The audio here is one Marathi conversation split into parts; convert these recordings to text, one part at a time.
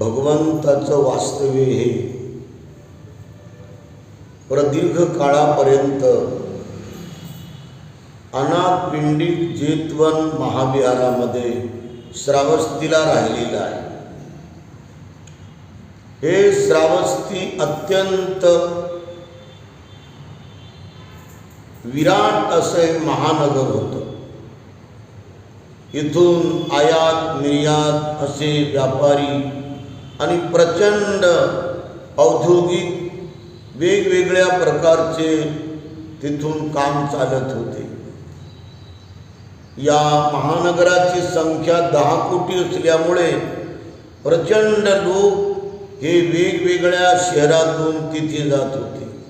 भगवंताचं वास्तव्य हे. प्रदीर्घ काळापर्यंत अनापिंडित जेतवन महाविहारामध्ये श्रावस्तीला राहिलेलं आहे. हे श्रावस्ती अत्यंत विराट असे महानगर होतं. इथून आयात निर्यात असे व्यापारी आणि प्रचंड औद्योगिक वेगवेगळ्या प्रकारचे तिथून काम चालत होते. या महानगराची संख्या दहा कोटी असल्यामुळे प्रचंड लोक हे वेगवेगळ्या शहरातून तिथे जात होते.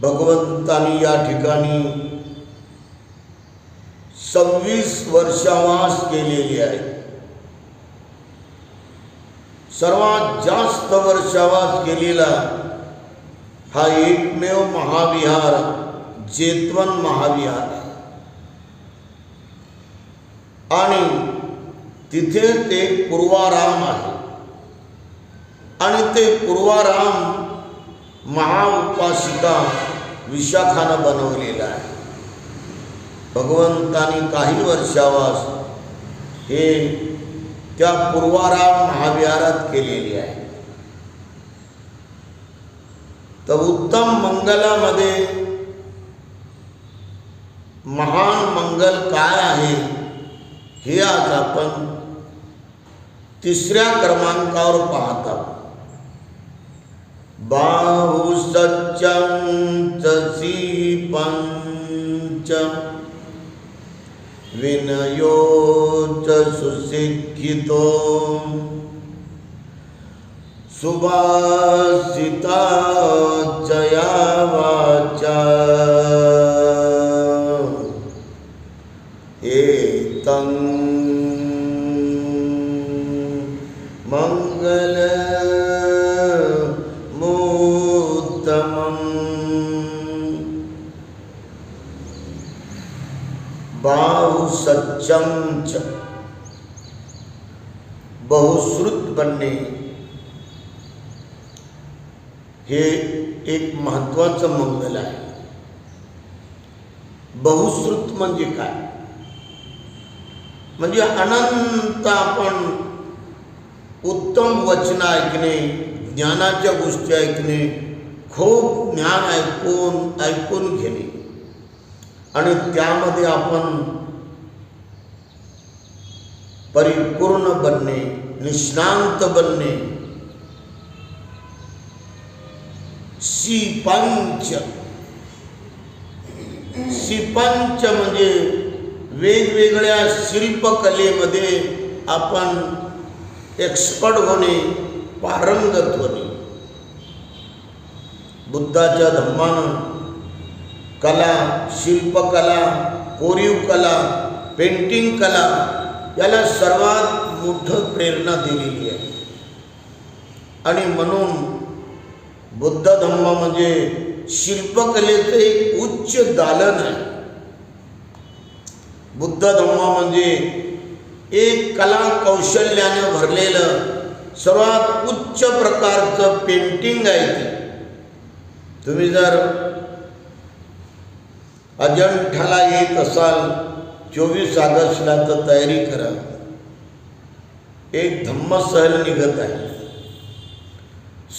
भगवंतानी या ठिकाणी सव्वीस वर्षावास केलेली आहे. सर्वात जास्त वर्षावास केलेला हा एकमेव महाविहार जेतवन महाविहार आहे. आणि तिथे ते पूर्वाराम आहे. आणि ते पूर्वाराम महाउपासिका विशाखानं बनवलेलं आहे. भगवंतानी काही वर्षावास हे त्या पूर्वाराम महाविहारात केलेली आहे. तर उत्तम मंगलामध्ये महान मंगल काय आहे हे आज आपण तिसऱ्या क्रमांकावर पाहत आहोत. बाहु सच्चं चसी पंच विनयो च सुशिक्षितो सुभाषिता जया वाचा। एतं मङ्गल बाहु सच्चम च बहुश्रुत बनणे हे एक महत्वाचं मंगल आहे. बहुश्रुत म्हणजे काय? म्हणजे अनंत आपण उत्तम वचन ऐकणे ज्ञानाच्या गोष्टी ऐकणे खूप ज्ञान ऐकून ऐकून घेणे. आणि त्यामध्ये आपण परिपूर्ण बनणे निष्णांत बनणे. शिपंच शिपंच म्हणजे वेगवेगळ्या शिल्पकलेमध्ये आपण एक्सपर्ट होणे पारंगत होणे. बुद्धाच्या धम्मानं कला शिल्पकला कोरीव कला पेंटिंग कला याला सर्वात मोठं प्रेरणा दिलेली आहे. आणि म्हणून बुद्ध धम्म म्हणजे शिल्पकलेचं एक उच्च दालन आहे. बुद्ध धम्म म्हणजे एक कला कौशल्याने भरलेलं सर्वात उच्च प्रकारचं पेंटिंग आहे ते. तुम्ही जर अजंठाला येत असाल चोवीस ऑगस्टला तर तयारी करा. एक धम्मसहल निघत आहे.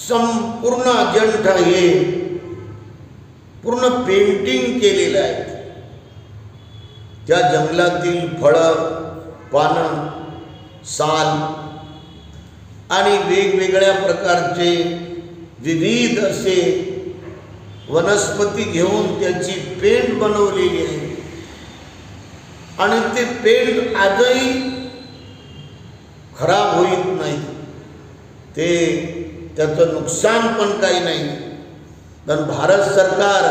संपूर्ण अजंठा हे पूर्ण पेंटिंग केलेलं आहे. त्या जंगलातील फळं पानं साल आणि वेगवेगळ्या प्रकारचे विविध असे वनस्पती घेऊन त्याची पेंट बनवलेली आहे. आणि ते पेंट आजही खराब होईत नाही ते त्याचं नुकसान पण काही नाही. पण भारत सरकार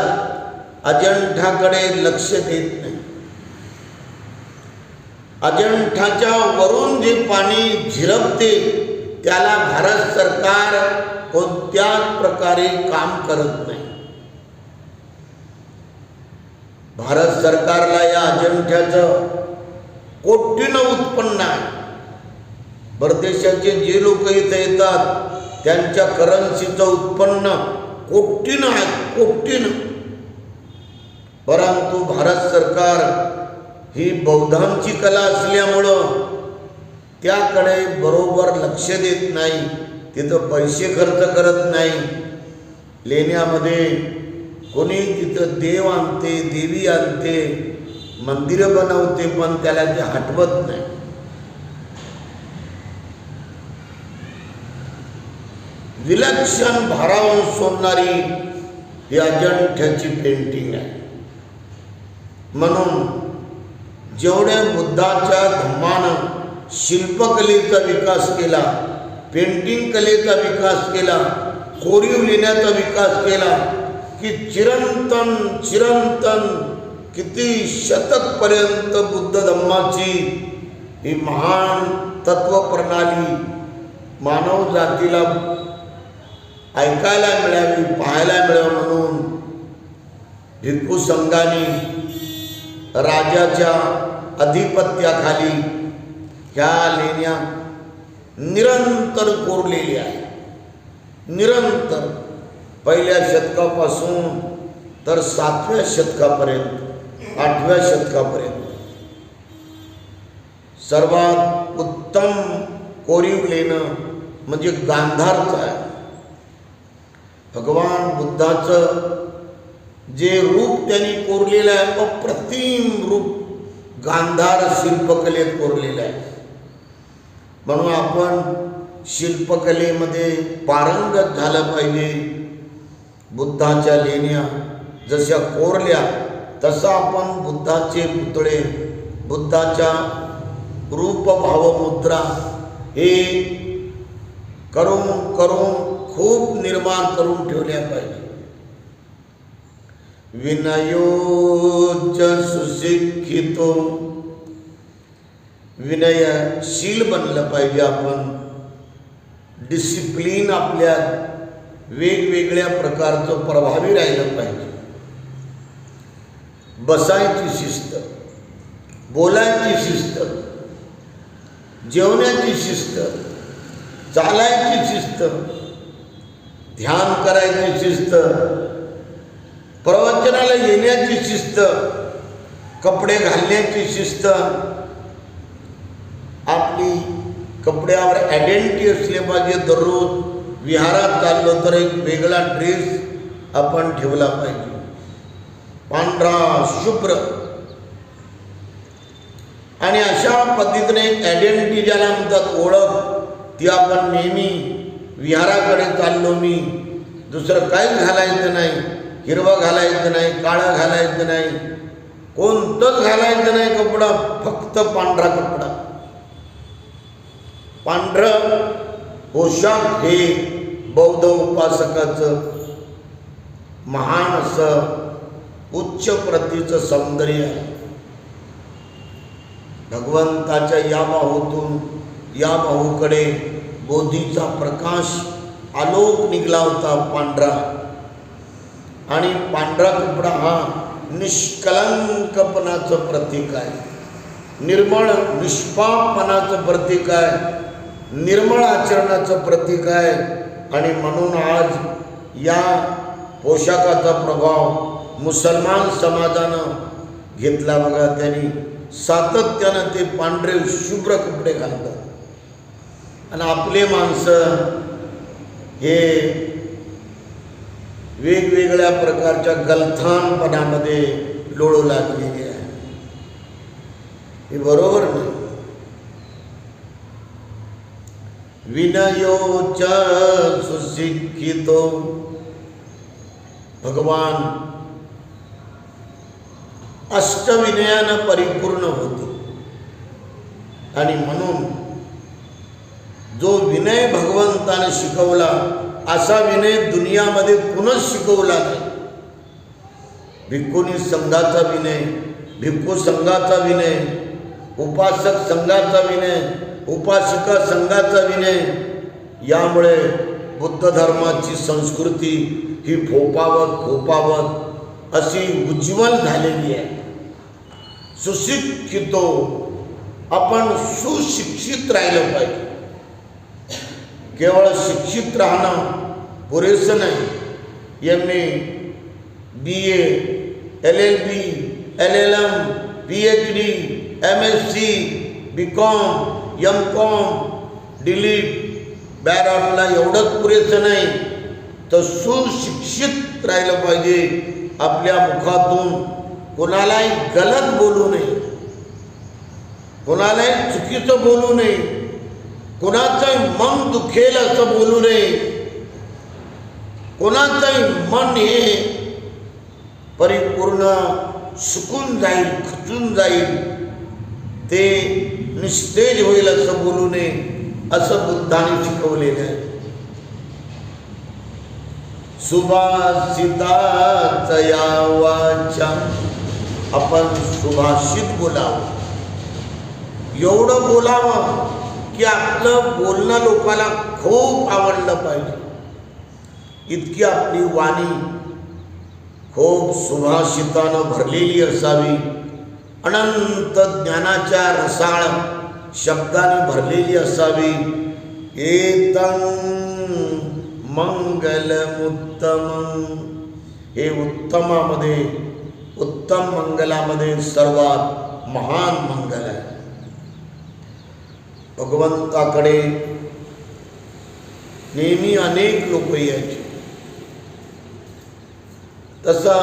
अजंठाकडे लक्ष देत नाही. अजंठाच्या वरून जे पाणी झिरपते त्याला भारत सरकार कोणत्याच प्रकारे काम करत नाही. भारत सरकारला या अजंठ्याचं कोटीनं उत्पन्न आहे. परदेशाचे जे लोक इथे येतात त्यांच्या करन्सीचं उत्पन्न कोटीनं आहे कोटीनं. परंतु भारत सरकार ही बौद्धांची कला असल्यामुळं त्याकडे बरोबर लक्ष देत नाही तिथं पैसे खर्च करत नाही. लेण्यामध्ये कोणी तिथं देव आणते देवी आणते मंदिरं बनवते पण त्याला ते हटवत नाही. विलक्षण भारावून सोडणारी ही अजंठ्याची पेंटिंग आहे. म्हणून जेवढ्या बुद्धाच्या धम्मानं शिल्पकलेचा विकास केला पेंटिंग कलेचा विकास केला कोरीव लिहिण्याचा विकास केला की चिरंतन चिरंतन किती शतकपर्यंत बुद्ध धम्माची ही महान तत्वप्रणाली मानव जातीला ऐकायला मिळावी पाहायला मिळावं म्हणून भिक्खू संघाने राजाच्या अधिपत्याखाली ह्या लेण्या निरंतर कोरलेल्या आहे निरंतर. पहिल्या शतकापासून तर सातव्या शतकापर्यंत आठव्या शतकापर्यंत. सर्वात उत्तम कोरीव लेणं म्हणजे गांधारचं आहे. भगवान बुद्धाचं जे रूप त्यांनी कोरलेलं आहे अप्रतिम रूप गांधार शिल्पकलेत कोरलेलं आहे. म्हणून आपण शिल्पकलेमध्ये पारंगत झालं पाहिजे. बुद्धाच्या लेण्या जशा कोरल्या तसं आपण बुद्धाचे पुतळे बुद्धाच्या रूप भावमुद्रा हे करून करून खूप निर्माण करून ठेवल्या पाहिजे. विनयोच सुशिक्षितो. विनयशील बनलं पाहिजे आपण. डिसिप्लिन आपल्या वेगवेगळ्या प्रकारचं प्रभावी राहिलं पाहिजे. बसायची शिस्त बोलायची शिस्त जेवण्याची शिस्त चालायची शिस्त ध्यान करायची शिस्त प्रवचनाला येण्याची शिस्त कपडे घालण्याची शिस्त आपली कपड्यावर आयडेंटिटी असले पाहिजे. दररोज विहारात चाललो तर एक वेगळा ड्रेस आपण ठेवला पाहिजे. पांढरा शुभ्र. आणि अशा पद्धतीने एक आयडेंटिटी ज्याला म्हणतात ओळख ती आपण नेहमी विहाराकडे चाललो मी. दुसरं काही घालायचं नाही. हिरवं घालायचं नाही काळं घालायचं नाही. कोणतंच घालायचं नाही कपडा फक्त पांढरा कपडा. पांढरं पोशाख हे बौद्ध उपासकाचं महान असं उच्च प्रतीचं सौंदर्य. आहे भगवंताच्या या बाहूतून या बाहूकडे बोधीचा प्रकाश आलोक निघला होता पांढरा. आणि पांढरा कपडा हा निष्कलंकपणाचं प्रतीक आहे. निर्मळ निष्पापणाचं प्रतीक आहे. निर्मळ आचरणाचं प्रतीक आहे. आणि म्हणून आज या पोशाखाचा प्रभाव मुसलमान समाजानं घेतला बघा. त्यांनी सातत्यानं ते पांढरे शुभ्र कपडे घालतात. आणि आपले माणसं हे वेगवेगळ्या प्रकारच्या गलथानपणामध्ये लोळू लागलेली आहे हे बरोबर नाही विनयोच सुशिक्षितो भगवान अष्टविनयानं परिपूर्ण होतो. आणि म्हणून जो विनय भगवंताने शिकवला असा विनय दुनियामध्ये पुन्हा शिकवला नाही. भिक्खुनी संघाचा विनय भिक्खू संघाचा विनय उपासक संघाचा विनय उपासिका संघाचा विनय यामुळे बुद्ध धर्माची संस्कृती ही फोपावत फोपावत अशी उज्ज्वल झालेली आहे. सुशिक्षितो आपण सुशिक्षित राहिलं पाहिजे. केवळ शिक्षित राहणं पुरेसं नहीं। M A B L L B L L M P H D M S C B com M com D Lit बॅरॉनला एवढंच पुरेसं नाही. तर सुशिक्षित राहिलं पाहिजे. आपल्या मुखातून गलत बोलू नये. कोणालाही चुकीचं बोलू नये. कोणाचंही मन दुखेल असं बोलू नये. कोणाचंही मन हे परिपूर्ण सुकून जाईल खचून जाईल. ते निस्तेज होईल असं बोलू नये असं बुद्धाने शिकवलेलं आहे. सुभाषिताचया वाचा आपण सुभाषित बोलावं. एवढं बोलावं की आपलं बोलणं लोकाला खूप आवडलं पाहिजे. इतकी आपली वाणी खूप सुभाषितानं भरलेली असावी. अनंत ज्ञानाच्या रसाळ शब्दाने भरलेली असावी. एतं मंगलमुत्तम. हे उत्तमामध्ये उत्तम मंगलामध्ये सर्वात महान मंगल भगवंताकडे नेहमी अनेक लोक यायचे. तसा